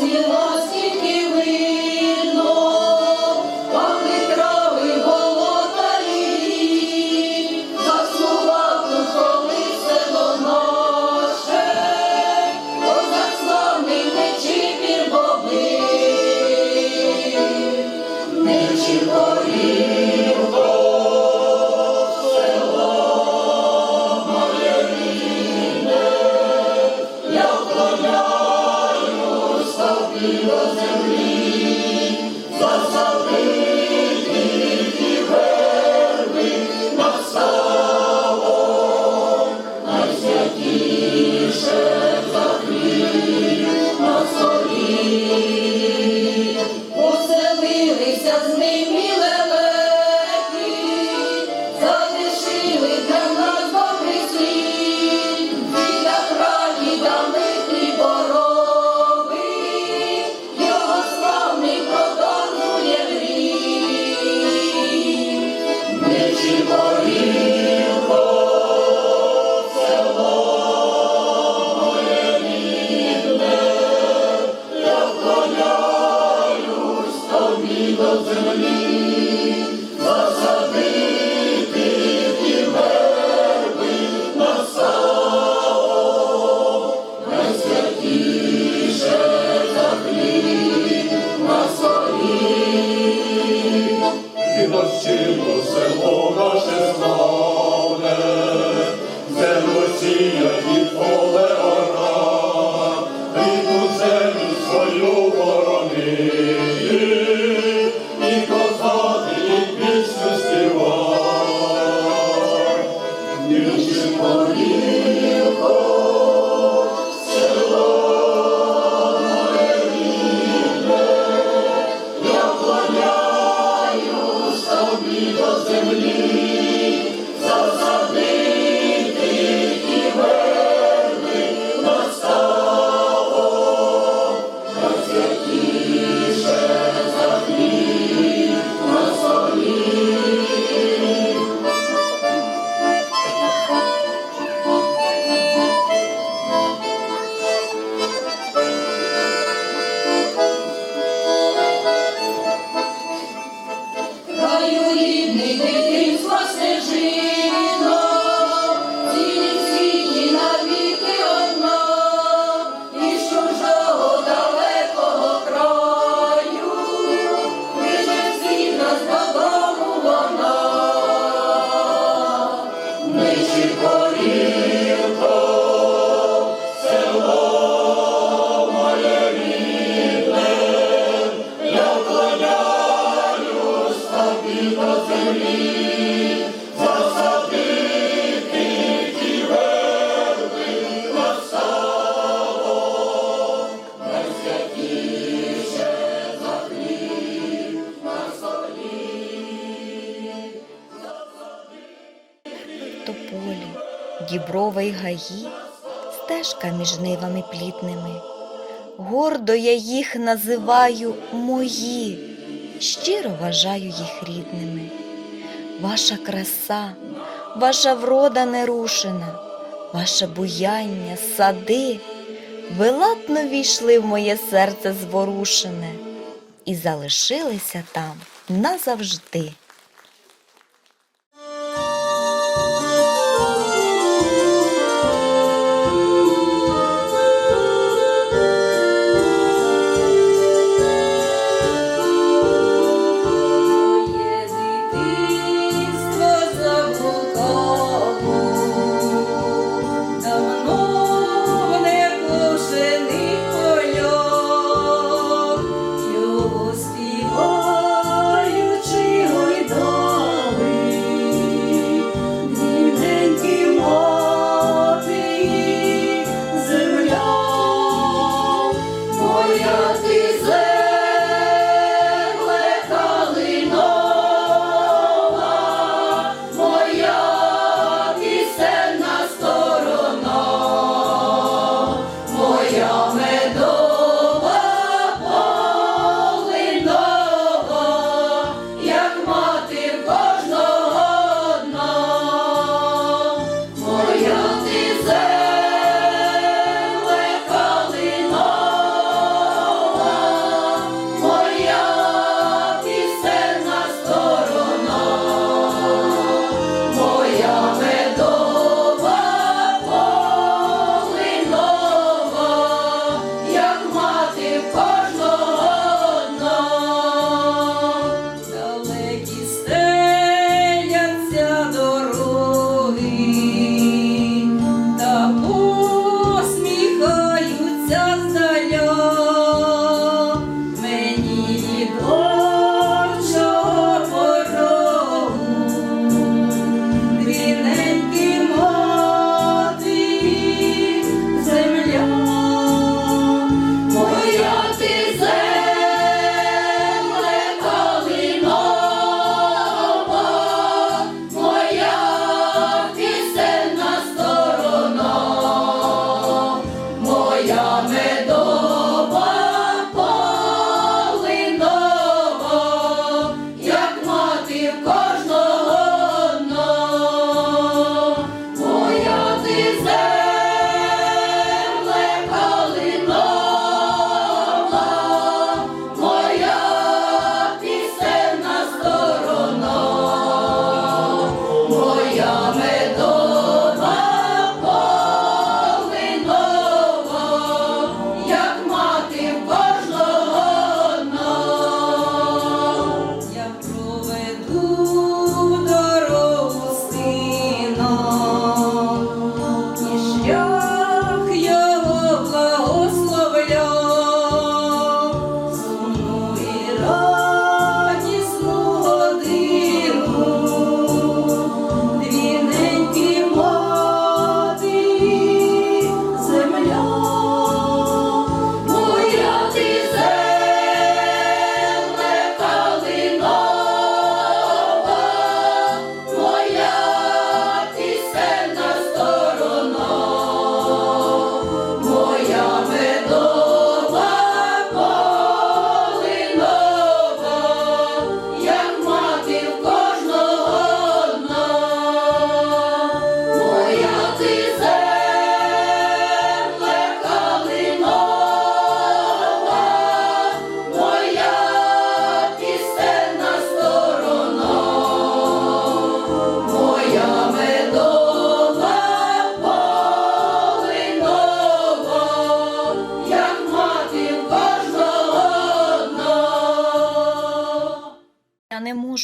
Dios. Божий повілко. її, стежка між нивами плітними. Гордо я їх називаю мої, щиро вважаю їх рідними. Ваша краса, ваша врода нерушена, ваше буяння, сади вилатно війшли в моє серце зворушене і залишилися там назавжди. So, Саме.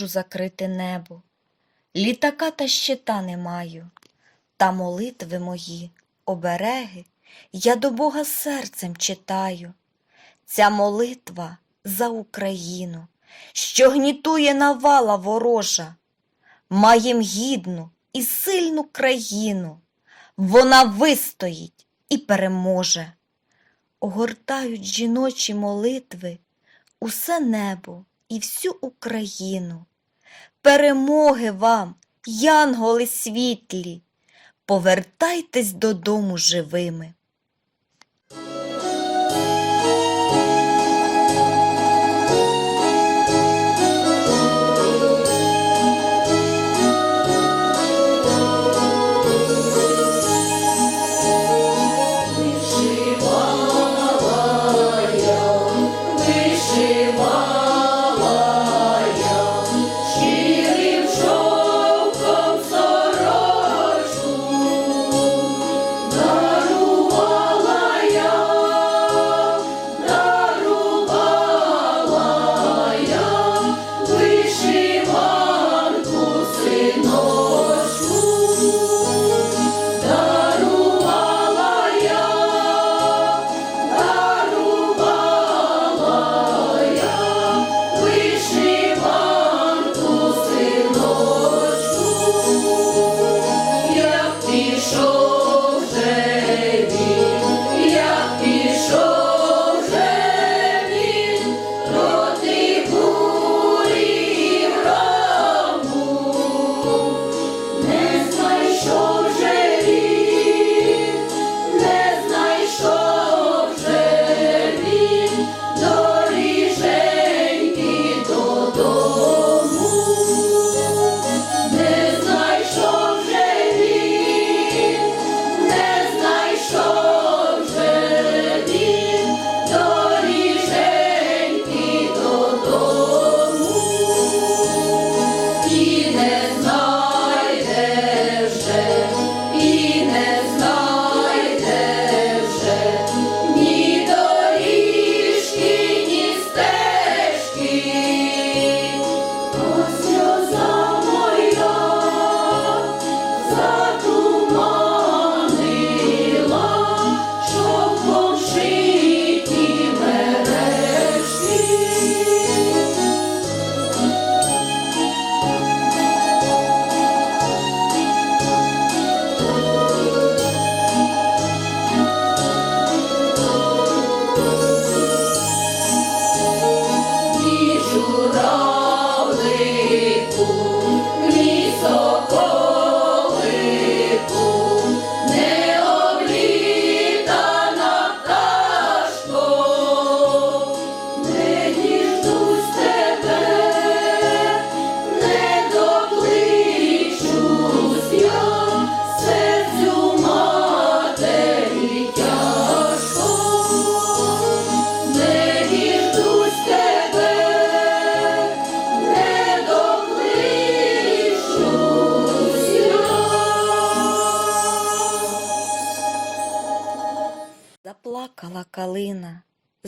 Можу закрити небо, літака та щита не маю, та молитви мої, обереги, я до Бога серцем читаю. Ця молитва за Україну, що гнітує навала ворожа, маєм гідну і сильну країну, вона вистоїть і переможе. Огортають жіночі молитви усе небо і всю Україну. Перемоги вам, янголи світлі, повертайтесь додому живими.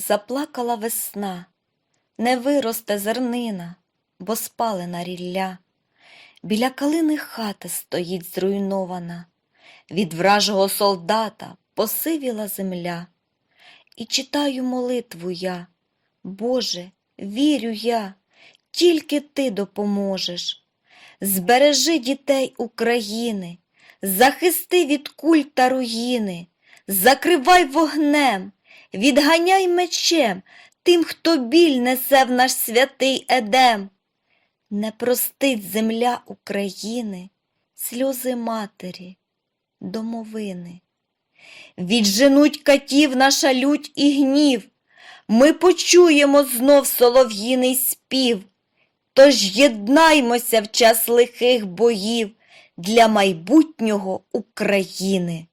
Заплакала весна, не виросте зернина, бо спалена рілля. Біля калини хата стоїть зруйнована, від вражого солдата посивіла земля. І читаю молитву я, Боже, вірю я, тільки ти допоможеш. Збережи дітей України, захисти від куль та руїни, закривай вогнем, відганяй мечем тим, хто біль несе в наш святий едем. Не простить земля України сльози матері, домовини. Відженуть катів наша лють і гнів, ми почуємо знов солов'їний спів. Тож єднаймося в час лихих боїв для майбутнього України.